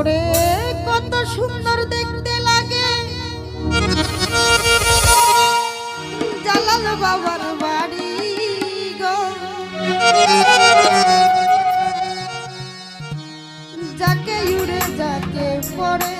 ওরে কত সুন্দর দেখতে লাগে। জালাল বাবার বাড়ি গো। যাকে উড়ে যাকে পড়ে।